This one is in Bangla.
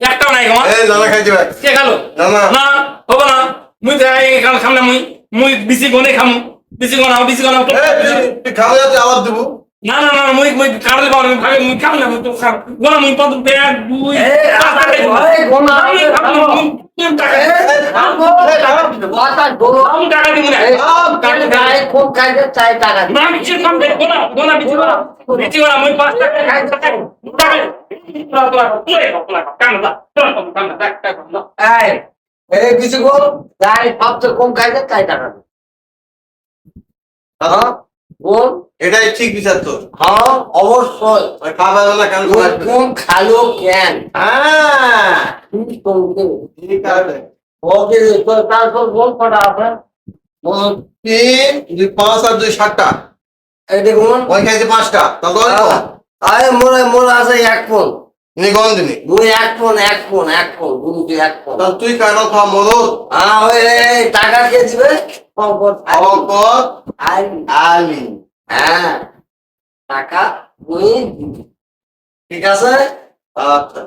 একটাও নাই গো দাদা খাইছে কে খালো না না হব না মুই খাম না মুই মুই বিসি গনে খামু বিসি গনাও বিসি গনাও খাওয়া যাতে আবার দেবো না না না মুই মুই কাটলে পাবো না ভাবে মুই খাম মুই তো খাম মুই কত ব্যাগ দুই পাঁচ টাকা দিব। আমি খাম না, মুই তিন টাকা আমি টাকা দিব না না আমি কিছু কম গোনা গোনা গোনা গোনা খাই তোরা তুই টাকা বল এটাই ঠিক বিচার তোর হ্যাঁ। অবশ্যই। ওই খাওয়া যাবে না কেন কোন খালো কেন? হ্যাঁ। তোকে ঠিক আছে। ওকে তো তারপর বল কটা আছে? তিন দুই পাঁচ আর দুই সাতটা। এই দেখুন ওই খাইছে পাঁচটা। তাহলে তো আরে মোরে মোরে আছে এক ফোন। মুই এক ফোন এক ফোন এক ফোন এক ফোন। তাহলে তুই কেন খাওয়া মদত হ্যাঁ ওই টাকা কে দিবে? সম্পদ হ্যাঁ টাকা দিবি। ঠিক আছে আচ্ছা